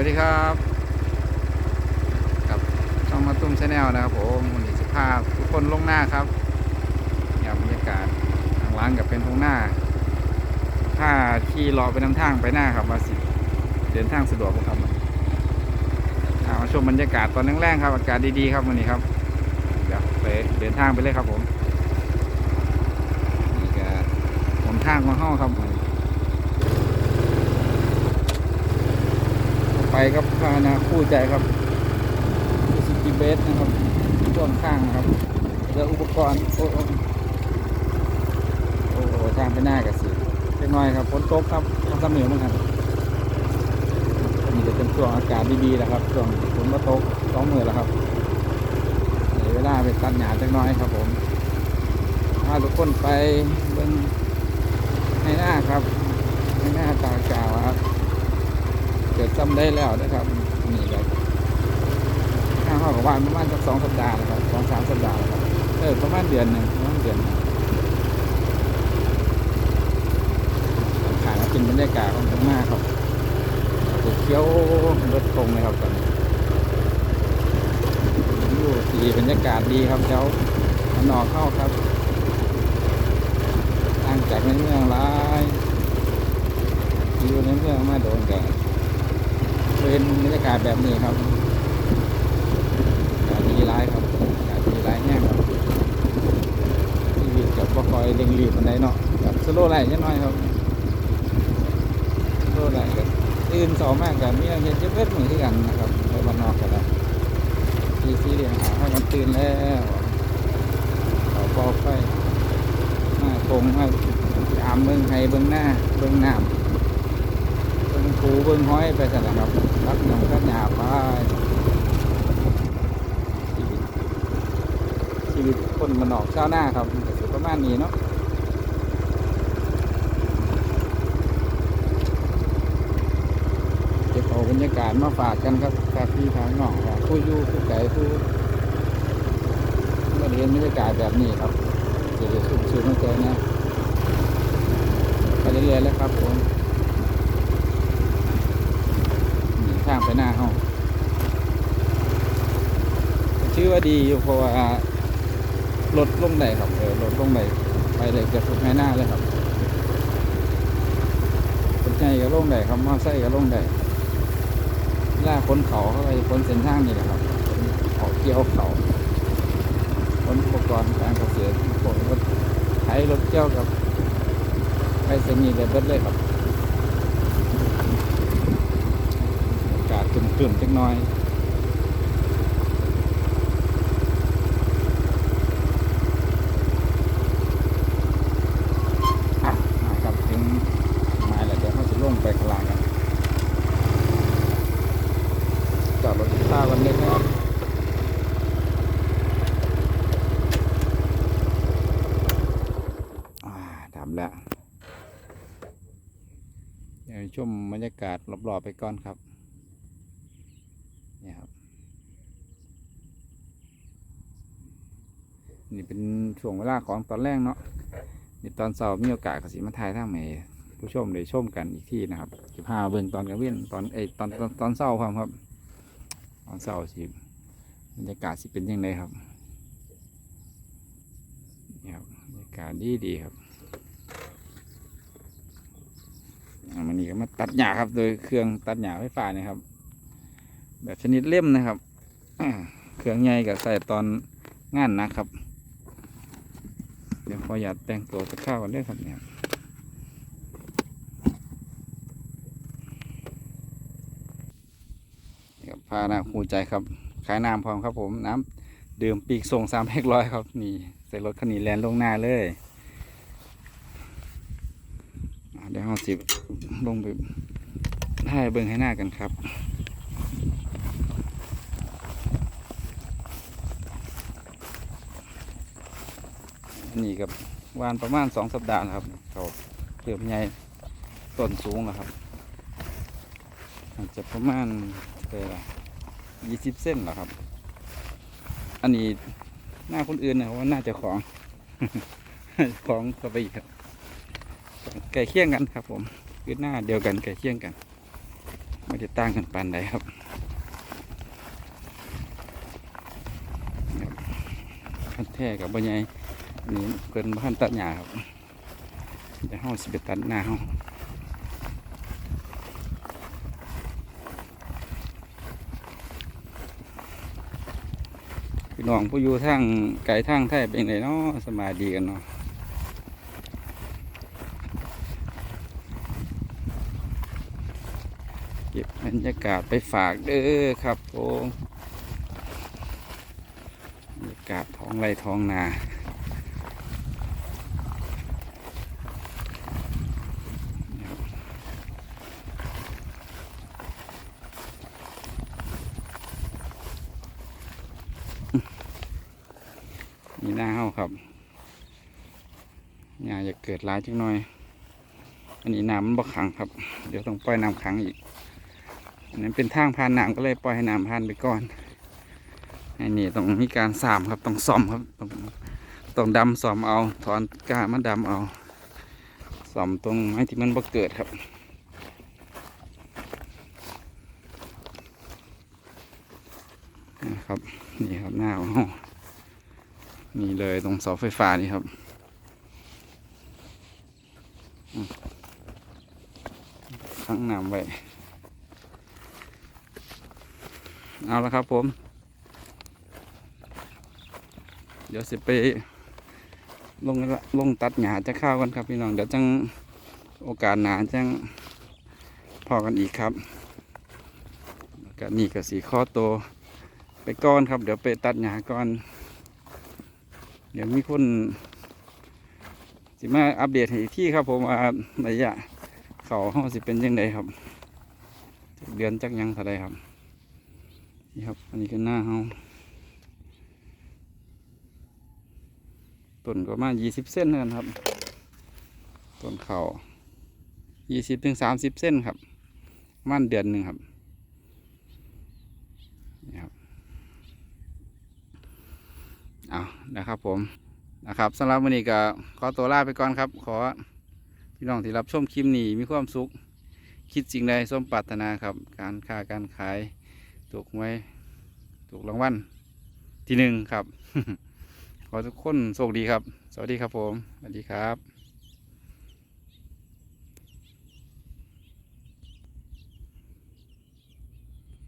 วัสดีครับกับช่องมาตุ้มชาแนลนะครับผมวันนี้จะพาทุกคนลงหน้าครับเนี่ยบรรยากาศทางร้านกับเป็นทงหน้าถ้าขี่รอไปนำทางไปหน้าครับมาสิเดินทางสะดวกครับมาชมบรรยากาศตอนแรกๆครับอากาศดีๆครับวันนี้ครับเดี๋ยวไปเดินทางไปเลยครับผมนี่ก็หนทางมาห้องครับ ไปกับพานาคู่ใจครับสกิเบสนะครับช่วงข้างนะครับเรืออุปกรณ์โอ้โหทางไปหน้ากับสิเล็กน้อยครับฝนตกครับต้องสำเหนือเหมือนกันนี่จะเป็นช่วงอากาศดีๆแหละครับช่วงฝนมาตกสองมือแล้วครับเดี๋ยวเวลาไปตัดหญ้าเล็กน้อยครับผมพาทุกคนไปเบิ่งให้หน้าครับให้หน้าตากาวครับเกิด จำได้แล้วนะครับนี่ครับข้างห้องกับวานประมาณสักสองสัปดาห์นะครับสองสามสัปดาห์นะครับเออประมาณเดือนหนึ่งประมาณเดือนหนึ่งขายมาเป็นบรรยากาศของตรงหน้าครับจะเคี้ยวรถตรงเลยครับตอนนี้อยู่ดีบรรยากาศดีครับเจ้ามันอเข้าครับต่างจากในเมืองหลายอยู่ในเมืองมาโดนกัน เป็นบรรยากาศแบบนี้ครับอากาศดีร้ายครับอากาศดีร้ายแห้งครับชีวิตกับบ่คอยเร่งรีบมันไดเนาะกับสโลว์ไลท์นิดหน่อยครับสโลว์ไลท์กันตื่นสองมากกันมีอะไรเจ็บเวทเหมือนที่กันนะครับไปวันนอกกันแล้วทีซีเรียงหาให้กันตื่นแล้วเขาปอไฟมาคงมาอามเบิ้งไห้เบิ้งหน้าเบิ้งหน้ำเบ ปูเบิ่งห้อยไปสั่นล่ะครับรับหยองรับหยาไปชีวิตชีวิตคนมันออกเช้าวหน้าครับก็สิประมาณนี้เนาะเก็บเอาบรรยากาศมาฝากกันครับฝากพี่ฝากน้องฝากผู้ยู่ผู้ไก่ผู้มาเรียนบรรยากาศแบบนี้ครับจะได้ชุ่มชื้นหัวใจนะไปเรื่อยๆแล้วครับผม หนีข้าง ไปหน้าห้องชื่อว่าดีอยู่เพราะว่ารถลงไหนครับเออรถลงไหนไปเลยจะสุดในหน้าเลยครับคนใหญ่ก็ลงไหนครับมอไซค์ก็ลงไหนล่าคนเขาเข้าไปคนเส้นทางนี่แหละครับเขาเกี่ยวเขาคนอุปกรณ์การเกษตรพวกรถไถรถเกี่ยวกับไปเส้นนี้เลยเบิดเลยครับ อากาศครึมๆจักหน่อยอะมาครับถึงม้แล้วเดี๋ยวเขาจะลงไปข้างล่างกันจอดรถข้าวกันเล็กน้อยอ่าทำแล้วชมบรรยากาศรอบๆไปก่อนครับ นี่ครับ นี่เป็นช่วงเวลาของตอนแรกเนาะนี่ตอนเสาร์มีโอกาสกสิมาถ่ายทางหมผู้ชมได้ชมกันอีกที่นะครับสิพาเบิ่งตอนกลางวันตอนเอตอนตอนตอนเช้าครับครับตอนเช้าสิบรรยากาศสิเป็นยังไงครับนี่ครับบรรยากาศดีดีครับมันนี่ก็มาตัดหญ้าครับ โดยเครื่องตัดหญ้าไฟฟ้านี่ครับ แบบชนิดเล่มนะครับเครื่องใหญ่กับใส่ตอนงานนะครับ เดี๋ยวขออยากแต่งตัวจะเข้ากันด้วยครับเนี่ยครับพาหน้าคูใจครับ ขายน้ำพร้อมครับผมน้ำดื่มปีกส่งสามแพ็คร้อยครับ นี่ใส่รถคันนี้แลนลงหน้าเลยเดี๋ยวเราสิบลงไปถ่ายเบิ่งให้หน้ากันครับ นนี้กับวานประมาณสองสัปดาห์นะครับเขาเริ่มใหญ่ต้นสูงแล้วครับอาจจะประมาณเท่าไหร่ยี่สิบเส้นแล้วครับ อันนี้หน้าคนอื่นนะว่าน่าจะของ ของเข้าไปอีกครับไก่เคี่ยงกันครับ ผมคือหน้าเดียวกันไก่เคี่ยงกันไมาจะตั้งกันปานใดครับแท้กับบ่ใหญ่ นนี้เกินพันตัดหญ้าครับเดี๋ยวเฮาสิไปตัดหน้าเฮาพี่น้องผู้อยู่ทางไกลทางไทยเป็นไงเนาะสบาดีกันเนาะเก็บบรรยากาศไปฝากเด้อครับผมบรรยากาศท้องไรท้องนา นี่หน้าเฮาครับงานจะเกิดร้ายจังหน่อย อันนี้น้ำมันบ่ขังครับ เดี๋ยวต้องปล่อยน้ำขังอีกอันนั้นเป็นทางผ่านน้ำก็เลยปล่อยให้น้ำผ่านไปก่อนอันนี้ต้องมีการสามครับต้องซ่อมครับต้องต้องดำซ่อมเอา ถอนก้ามาดำเอาซ่อมตรงไม้ที่มันบ่เกิดครับนะครับนี่ครับหน้าของเรา นี่เลยตรงเสาไฟฟ้านี่ครับ ตั้งน้ำไว้ เอาละครับผม เดี๋ยวสิไปลงละลงตัดหญ้าจะข้าวกันครับพี่น้อง เดี๋ยวจังโอกาสหนาจังพอกันอีกครับก็นี่ก็สีข้อโตไปก้อนครับ เดี๋ยวไปตัดหญ้าก่อน เดี๋ยวมีคนสิมาอัปเดตให้ที่ครับผมว่าระยะเขาห้องสิเป็นยังไงครับเดือนจักยังเท่าไรครับ นี่ครับ อันนี้ก็หน้าเฮาต้นก็ประมายี่สิบเส้นนั้นครับต้นเขายี่สิบถึงสามสิบเส้นครับมันเดือนหนึ่งครับ นี่ครับ เอา นะครับผมนะครับสำหรับวันนี้ก็ขอตัวลาไปก่อนครับ ขอพี่น้องที่รับชมคลิปนี้มีความสุข คิดสิ่งใดสมปรารถนาครับ การค้าการขายถูกไว้ถูกรางวัลที่หนึ่งครับ ขอทุกคนโชคดีครับ สวัสดีครับผม สวัสดีครับ